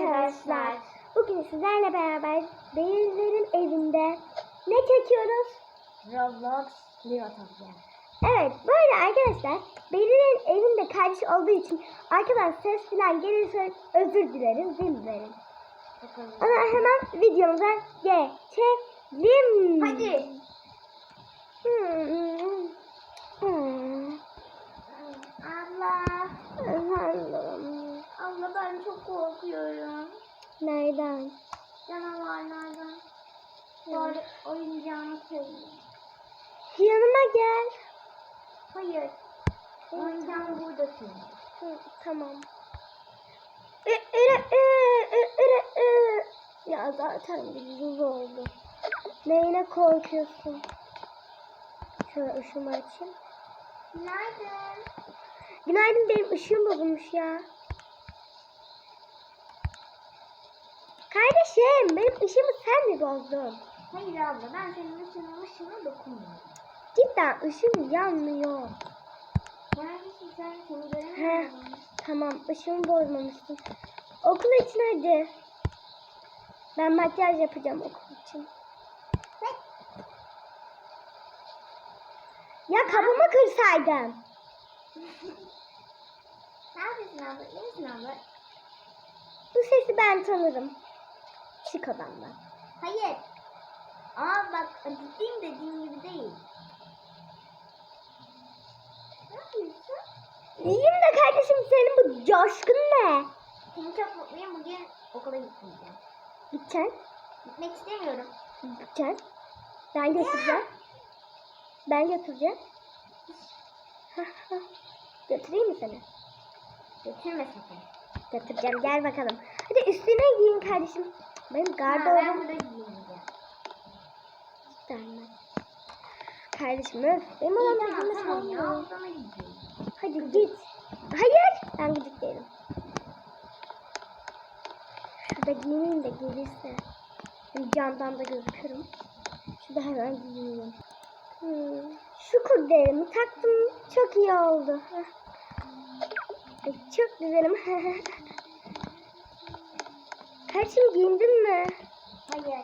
arkadaşlar. Bugün sizlerle beraber Beyizler'in evinde ne çekiyoruz? Roblox Leo Topya. Evet böyle arkadaşlar Beyizler'in evinde kardeş olduğu için arkadan ses falan gelirse özür dileriz değil mi? Bakalım. Ama hemen videomuza geçelim. Hadi. Hmm. Hmm. Abla. Efendim. Ben çok korkuyorum. Nereden? Canavarlardan. Bari oyuncağımı koyayım. Yanıma gel. Hayır. Oyuncağım burada senin. Hı, tamam. Ü, ürü, ü, ü, ürü, ü. Ya zaten bir zuz oldu. Neyine korkuyorsun? Şöyle ışığımı açayım. Günaydın. Günaydın benim ışığım bozulmuş ya. Kardeşim benim ışığımı sen mi bozdun? Hayır abla ben senin ışığına ışığına dokunmuyorum. Cidden ışığım yanmıyor. Neredesin sen? Seni He, göremiyorum. tamam ışığımı bozmamışsın. Okul için hadi. Ben makyaj yapacağım okul için. Ya kapımı kırsaydın. Ne yapıyorsun abla? İyi misin abla? Bu sesi ben tanırım. Çık odamdan. Hayır. Aa bak ciddiyim dediğim gibi değil. Ne yapıyorsun? İyiyim de kardeşim senin bu coşkun ne? Seni çok mutluyum. Bugün okula gitmeyeceğim. Gideceksin. Gitmek istemiyorum. Gideceksin. Ben götüreceğim. Ben götüreceğim. Götüreyim mi seni? Götürme sakın. Götüreceğim gel bakalım. Hadi üstüne giyin kardeşim. Benim ben gardırobum giyineceğim. Gelmez. Kardeşim öf. Benim İyi olan tamam. Hadi git. Hayır. Ben gıcık değilim. Şurada giyineyim de gelirse. Hem camdan da gözükürüm. Şurada hemen giyineyim. Hmm. Şu kurdelemi taktım. Çok iyi oldu. Ay, çok güzelim. Kardeşim giyindin mi? Hayır.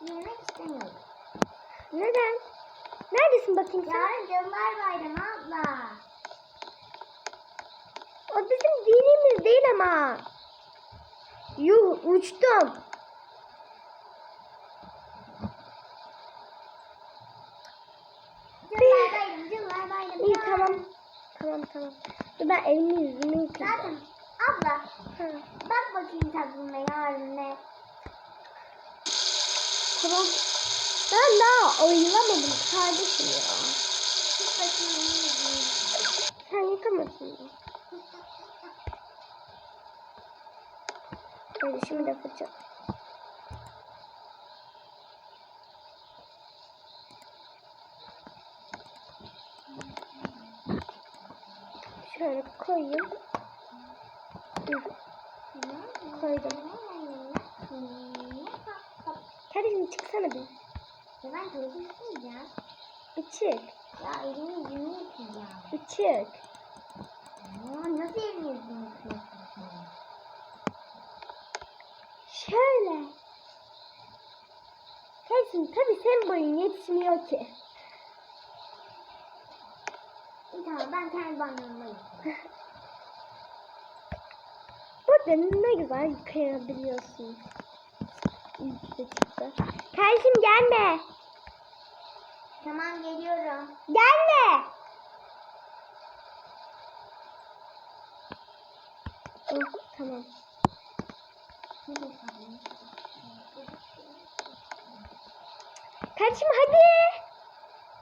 Giyinmek istemiyorum. Neden? Neredesin bakayım sen? Yarın Cadılar Bayramı abla. O bizim dinimiz değil ama. Yuh uçtum. Cadılar Bayramı, Bayramı. İyi tamam. Tamam tamam. Dur ben elimi yüzümü yıkayacağım. Zaten abla Ha, bak bakayım takvime yarın ne. tamam. Ben daha oynamadım kardeşim ya. Sen yıkamadın mı? Kardeşimi de fırça. Şöyle koyayım. Hı, Koydum. Kardeşim çıksana bir. Ya ben tuvalete gitmeyeceğim. Bir çık. Ya elimi yüzümü yıkayacağım. Bir çık. Aa, nasıl elimi yüzümü yıkıyorsun? Şöyle. Kardeşim tabii senin boyun yetişmiyor ki. İyi tamam ben kendi banyomda yıkayayım. Burada ne güzel yıkayabiliyorsun. İyi çıktı. Kardeşim gelme. Tamam geliyorum. Gelme. Oh, tamam. Kardeşim hadi.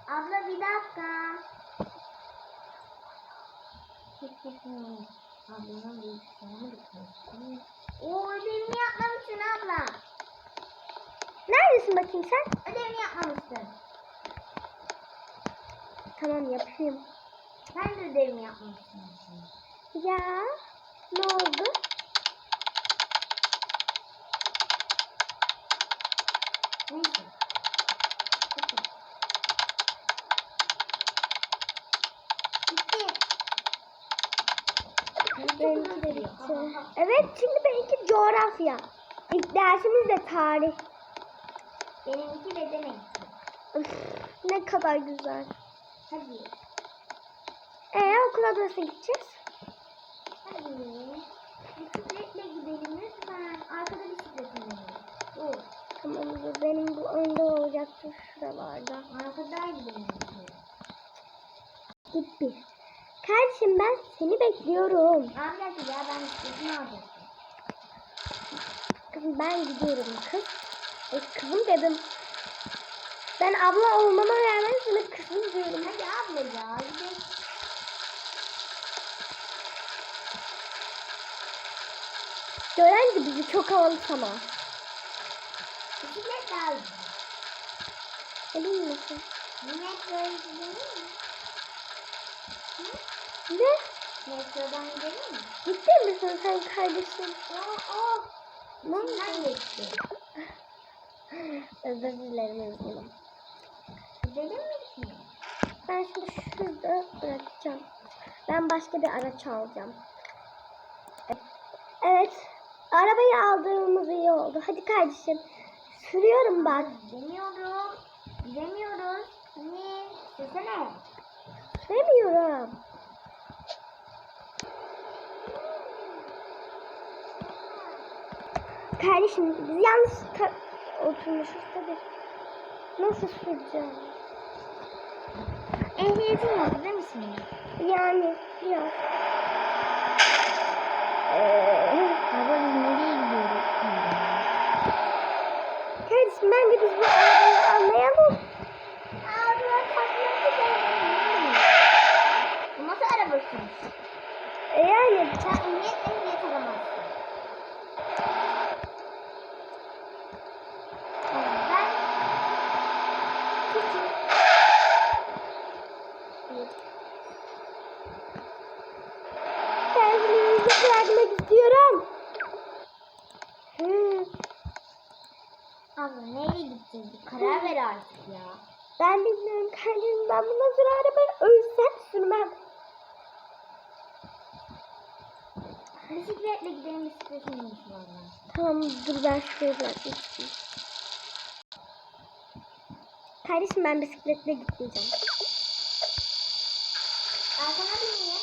Abla bir dakika. Ablamın bilgisayarını. Oo ödevini yapmamışsın abla. Neredesin bakayım sen? Ödevini yapmamışsın. Tamam yapayım. Sen de ödevini yapmamışsın. Ya ne oldu? Neyse. Benimki de bitti. Evet şimdi benimki coğrafya. İlk dersimiz de tarih. Benimki beden eğitimi. Ne kadar güzel. Hadi. Ee okula nasıl gideceğiz? Hadi. Bisikletle gidelim lütfen. Arkada bisikletim benim. Dur. Tamam benim bu önde olacaktır şuralarda. Arkadaydı benimki. Git bir. Kardeşim ben seni bekliyorum. Dakika ya ben bisikletimi alacaktım. Kızım ben gidiyorum kız. E, kızım dedim. Ben abla olmama rağmen sana kızım diyorum. Hadi abla ya gidelim. Gören de bizi çok havalı sana. Bisiklet. Emin misin? Bu metroya gidelim mi? Ne? Metrodan gidelim mi? Ciddi misin sen kardeşim? Oo, oo. Ne oldu? İçinden geçti. Özür dilerim. Gidelim mi şimdi? Ben şimdi şurada bırakacağım. Ben başka bir araç alacağım. Evet. Arabayı aldığımız iyi oldu. Hadi kardeşim. Sürüyorum bak. Gidemiyorum. Gidemiyoruz. Hani sesene. Süremiyorum. Kardeşim biz ta- oturmuşuz tabii. Nasıl süreceğim? Ehliyetin yok değil mi senin? Yani biraz. Baba biz nereye gidiyoruz? kardeşim bence biz bu arabayı anlayalım. Bu nasıl araba sürüş? E yani Sen Abla nereye gideceğiz? Bir karar ver artık ya. ben bilmiyorum kardeşim ben bundan sonra arabayı ölsem sürmem. Bisikletle gidelim bisikletim iyiymiş valla. Tamam dur ben şuraya istiyorum. Kardeşim ben bisikletle gitmeyeceğim. Arkana bineyim.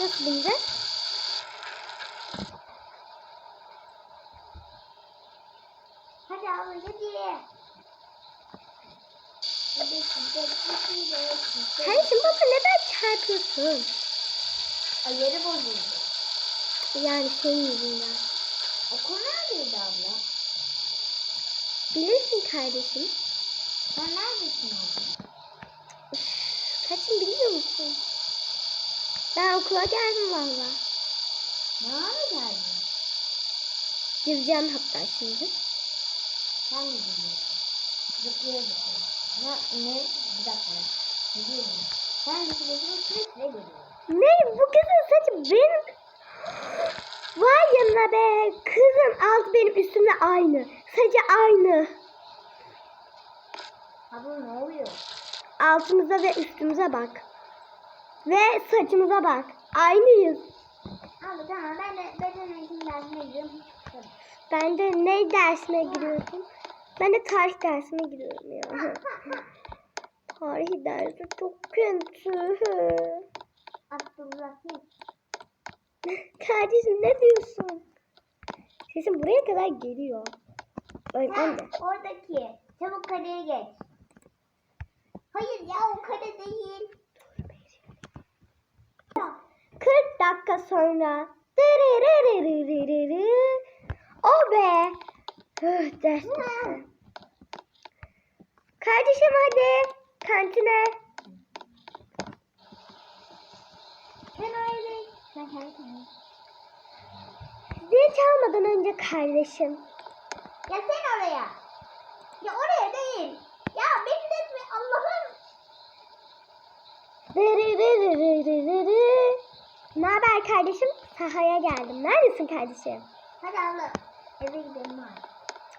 Nasıl bineceğiz? Hadi abla hadi. Hadi bisiklet, bisiklet, bisiklet. Kardeşim baba neden çarpıyorsun? Ayarı bozuldu. Yani senin yüzünden. Okul neredeydi abla? Bilirsin kardeşim. Sen neredesin abla? Kaçın biliyor musun? Ben okula geldim valla. Ne ara geldin? Gireceğim hatta şimdi. Sen mi biliyorsun? Zıplaya zıplaya. Ne, ne? Bir dakika. Ne diyorum? Sen sürekli. Ne? Bu kızın saçı benim... Vay yanına be. Kızın altı benim üstümle aynı. Saçı aynı. Abla ne oluyor? Altımıza ve üstümüze bak. Ve saçımıza bak. Aynıyız. Abla tamam ben de beden eğitim dersine kusura Ben de ne dersine giriyorum? Ben de tarih dersine giriyorum ya. tarih dersi çok kötü. Abdullah. Kardeşim ne diyorsun? Sesim buraya kadar geliyor. Öyle de. Oradaki çabuk kareye geç. Hayır ya o kare değil. 40 dakika sonra. O be. Ders bitti. Kardeşim hadi. Kantine. Kendi kendine. Zil çalmadan önce kardeşim. Ya sen oraya. Ya oraya değil. Ya bekletme Allah'ım. Dırırırırırırı. Ne haber kardeşim? Sahaya geldim. Neredesin kardeşim? Hadi abla eve gidelim artık.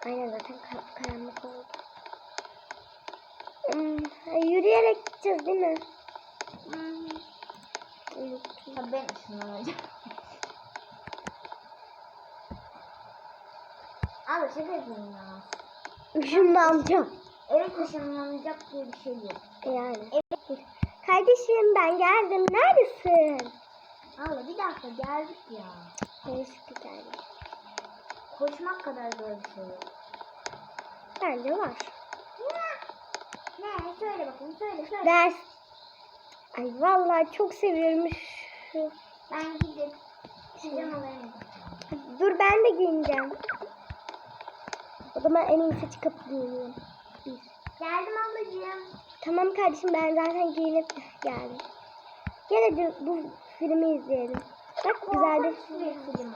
Aynen zaten kar- karanlık oldu. Hmm, yürüyerek gideceğiz değil mi? Hmm. Ha ben ışınlanacağım. Abi şaka yapıyorum ya. Işınlanacağım. Evet ışınlanacak diye bir şey yok. Yani. Kardeşim ben geldim. Neredesin? Allah bir dakika geldik ya. Neyse ki geldim. Koşmak kadar zor bir şey yok. Bence var. Ne? Söyle bakayım söyle söyle. Ders. Ay vallahi çok seviyorum şu. Ben gidip pijamalarımı Dur ben de giyineceğim. O zaman en iyisi çıkıp giyineyim. Geldim ablacığım. Tamam kardeşim ben zaten giyinip geldim. Gel hadi bu filmi izleyelim. Bak güzel bir film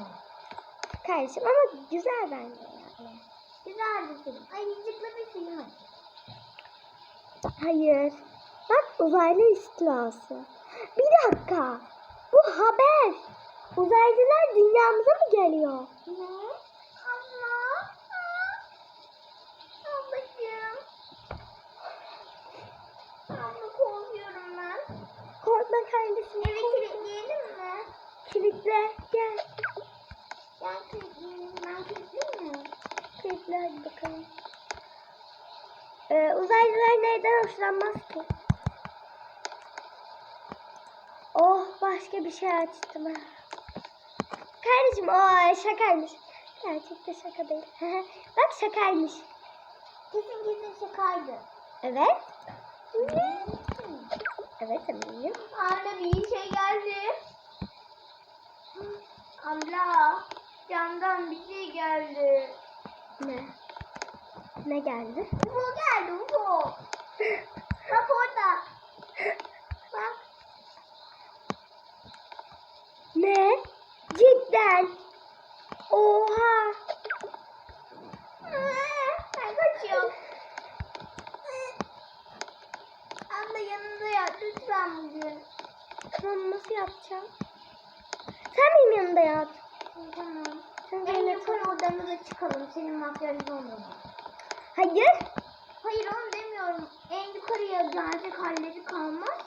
kardeşim ama güzel bence. yani. Güzel bir film. Ayıcıklı bir film. Hayır. Bak uzaylı istilası. Bir dakika. Bu haber. Uzaylılar dünyamıza mı geliyor? Ne? Abla. Ablacığım. Abla korkuyorum ben. Korkma kardeşim. Eve kilitleyelim mi? Kilitle. Gel. Gel kilitleyelim. Ben kilitleyeyim mi? Kilitle hadi bakalım. Ee, uzaylılar neyden hoşlanmaz ki? Oh başka bir şey açtım. Kardeşim o şakaymış. Gerçekten şaka değil. Bak şakaymış. Kesin kesin şakaydı. Evet. Evet eminim. Abla bir şey geldi. Abla camdan bir şey geldi. Ne? Ne geldi? UFO geldi UFO. Bak orada. Bak. Ne? Cidden. Oha. Ben kaçıyorum. Abla yanında yat lütfen bugün. Tamam nasıl yapacağım? Sen benim yanımda yat. Tamam. Sen En yukarı odamıza çıkalım. Senin makyajın. Hayır. Hayır onu demiyorum. En yukarıya gelecek halleri kalmaz.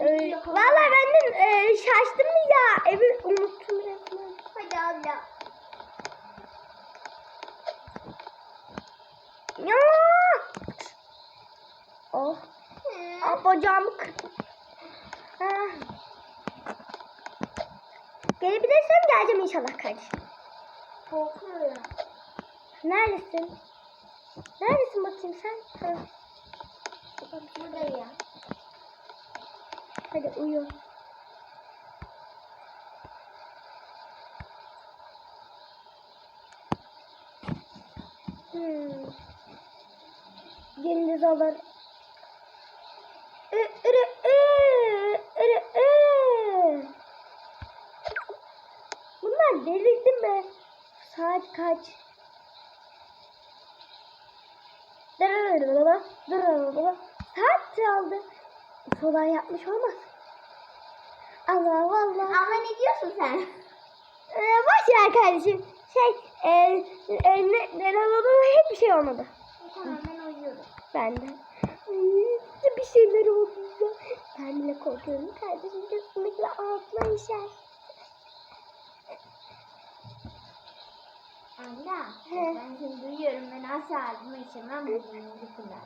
Ee, Vallahi ben de e, şaştım ya. Evi unuttum resmen. Hadi abla. Ya. Oh. Aa, bacağımı kırdım. Ah. Gelebilirsem geleceğim inşallah kardeşim. Korkuyorum. Neredesin? Neredesin bakayım sen? Ha. Buradayım. Hadi uyu. Hmm. Gündüz olur. Ü, ürü, ü, ürü, ü. Bunlar delirdi mi? Saat kaç? Saat çaldı. Solar yapmış olmaz. Allah Allah. Abla ne diyorsun sen? Ee, boş ver kardeşim. Şey, e, e, ne, hiçbir şey olmadı. tamam ben uyuyorum. Ben de. Ee, bir şeyler oldu. Ben bile korkuyorum. Kardeşim kesinlikle altına işer. He. ben seni duyuyorum. Ben asla altıma işemem bugün uykular.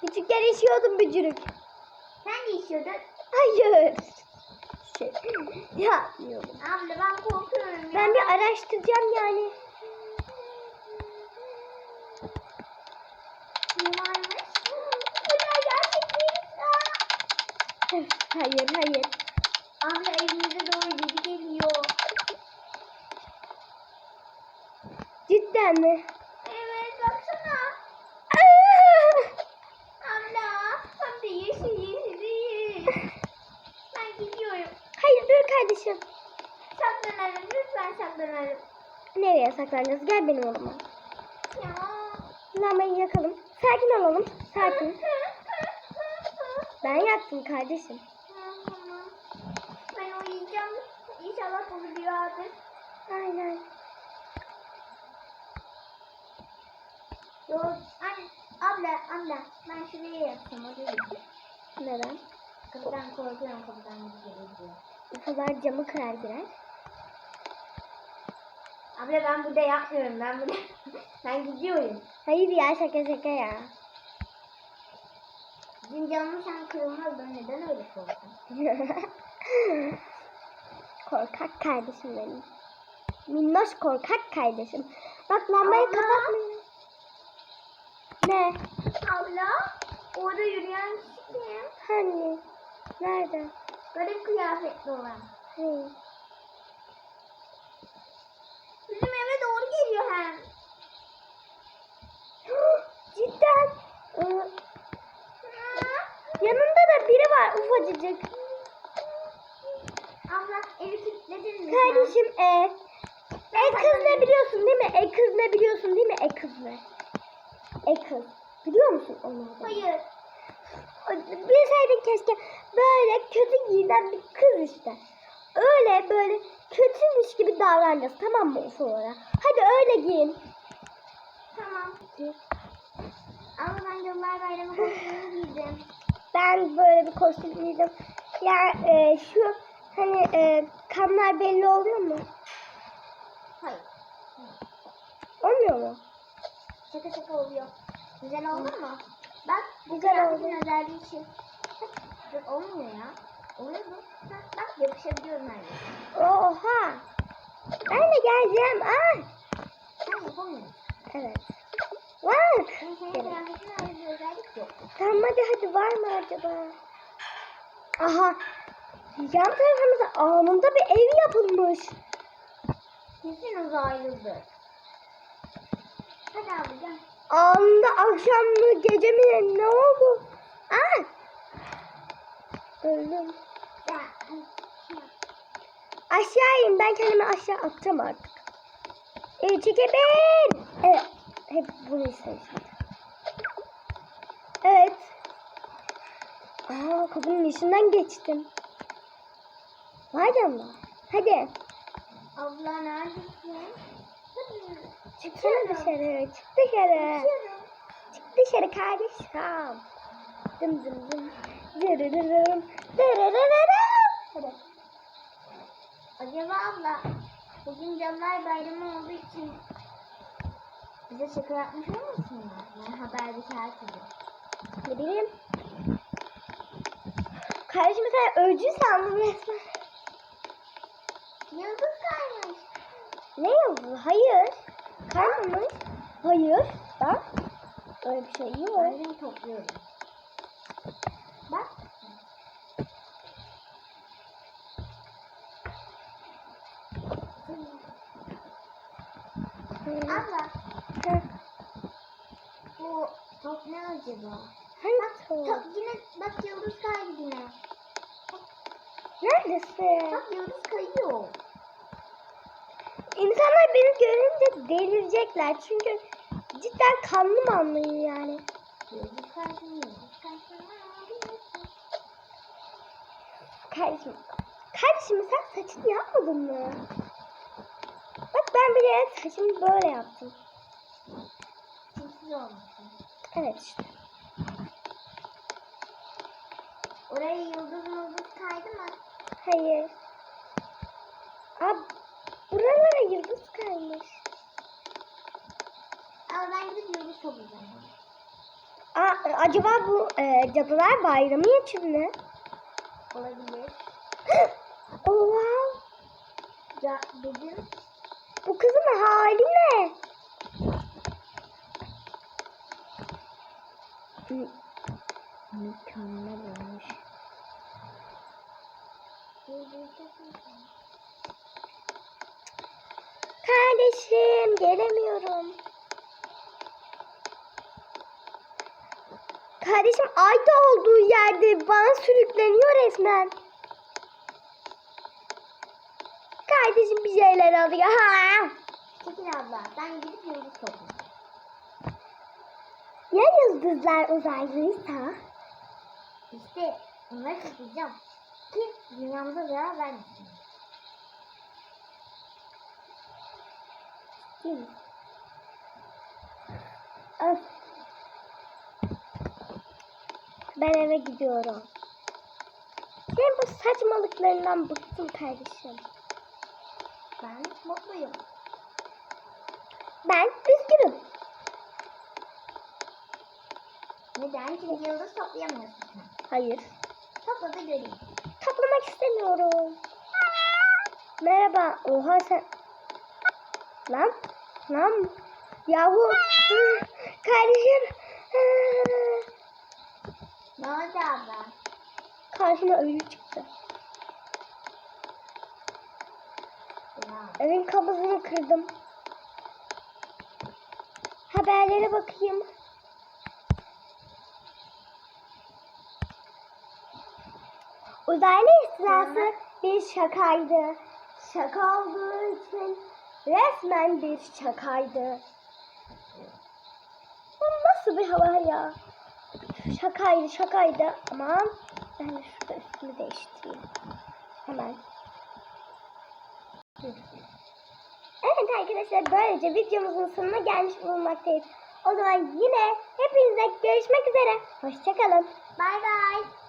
Küçükken işiyordum bücürük. Sen de işiyordun. Hayır. Şey, yapmıyorum. Abla ben korkuyorum ya. Ben bir araştıracağım yani. Ne varmış? Bunlar gerçek değil. Aa! Öf, Hayır hayır. Abla evimize doğru geri geliyor. Cidden mi? Evet baksana. Abla hem de yeşil yeşil değil. Ben gidiyorum. Hayır dur kardeşim. Saklanalım lütfen saklanalım. Nereye saklanacağız? Gel benim odama. Ya. Lambayı yakalım. Sakin olalım. Sakin. Ben yaktım kardeşim. Ben uyuyacağım. İnşallah bunu bir. Aynen. Yok. Anne, abla, abla. Ben şuraya yatsam o değil. Neden? Kapıdan korkuyorum kapıdan gelir diye. Ufalar camı kırar girer. Abla ben burada yapmıyorum. Ben burada ben gidiyorum. Hayır ya şaka şaka ya. Bizim canım sen kırılmaz. Ben neden öyle korktun? korkak kardeşim benim. Minnoş korkak kardeşim. Bak lambayı kapatmayın. Ne? Abla orada yürüyen kişi kim? Hani? Nerede? Garip kıyafetli olan. Hani? Bizim eve doğru geliyor hem. Cidden. Ee, yanında da biri var ufacıcık. Abla evi kilitledin mi Kardeşim e. E kız ne biliyorsun değil mi? E kız ne biliyorsun değil mi? E kız ne? E kız. Biliyor musun sen? Hayır. Bilseydin keşke böyle kötü giyinen bir kız işte. Öyle böyle kötüymüş gibi davranacağız tamam mı ufulara? Hadi öyle giyin. Tamam. Ama ben Yıllar Bayramı kostümünü giydim. Ben böyle bir kostüm giydim. Ya e, şu hani e, kanlar belli oluyor mu? Hayır. Olmuyor mu? Şaka şaka oluyor. Güzel oldu mu? Bak bu Güzel kıyafetin özelliği için. Bak, Dur olmuyor ya. Oluyor mu? Ha, bak yapışabiliyorum her yere. Oha. Ben de geleceğim. Ah. Sen yapamıyorsun. Evet. Var. Senin kıyafetin öyle bir özellik yok. Tamam hadi hadi var mı acaba? Aha. Yan tarafımıza anında bir ev yapılmış. Kesin uzaylıdır. Hadi. Anında akşam mı gece mi ne oldu? Ah. Öldüm. Şey. Aşağı in ben kendimi aşağı atacağım artık. İki bir. Evet. Hep bunu istemiştim. Evet. Aa kapının içinden geçtim. Vay canına. Hadi. Abla neredesin? Hadi. Çıksana dışarı. Çık dışarı. Çık dışarı kardeşim. Dım dım dım. Dırırırım. Dırırırırım. Hadi. Acaba abla bugün Canlar Bayramı olduğu için bize şaka yapmış olmasınlar? Yani haberdeki herkese. Ne bileyim. Kardeşim sen öcü sandım resmen. Yıldız kaymış. Ne yazdı? Hayır. Kaymamış. Hayır. Bak. Öyle bir şey yok. Ben topluyorum. Bak. Abla bu top ne acaba? Hangi top? Top yine bak yıldız kaydı yine. Neredesin? Bak yıldız kayıyor. İnsanlar beni delirecekler. Çünkü cidden kanlı manlıyım yani. Kardeşim, kardeşim sen saçını yapmadın mı? Bak ben bile saçımı böyle yaptım. Olmuşsun. Evet işte. Oraya yıldız yıldız kaydı mı? Hayır. Ab, buralara yıldız kaymış. Ama ben gidip. Aa, acaba bu e, Cadılar Bayramı için mi? Olabilir. Oha! Ya dedim. Bu kızın hali ne? Mü- Mükemmel olmuş. Kardeşim gelemiyorum. Kardeşim ayda olduğu yerde bana sürükleniyor resmen. Kardeşim bir şeyler alıyor. Ha! Çekil abla. Ben gidip yıldız toplayacağım. Ya yıldızlar uzaylıysa? İşte onları toplayacağım. Ki dünyamıza zarar vermesin. Mi? Öf. Ben eve gidiyorum. Senin bu saçmalıklarından bıktım kardeşim. Ben mutluyum. Ben üzgünüm. Neden? Çünkü yıldız toplayamıyorsun sen. Hayır. Topla da göreyim. Toplamak istemiyorum. Merhaba. Oha sen... Lan. Lan. Yahu. Kardeşim. Ne oldu abla? Karşıma ölü çıktı. Ya. Evin kabızını kırdım. Haberlere bakayım. Uzaylı istilası bir şakaydı. Şaka olduğu için resmen bir şakaydı. Bu nasıl bir hava ya? Şakaydı şakaydı ama ben de şurada üstümü değiştireyim. Hemen. Evet arkadaşlar böylece videomuzun sonuna gelmiş bulunmaktayız. O zaman yine hepinize görüşmek üzere. Hoşçakalın. Bay bay.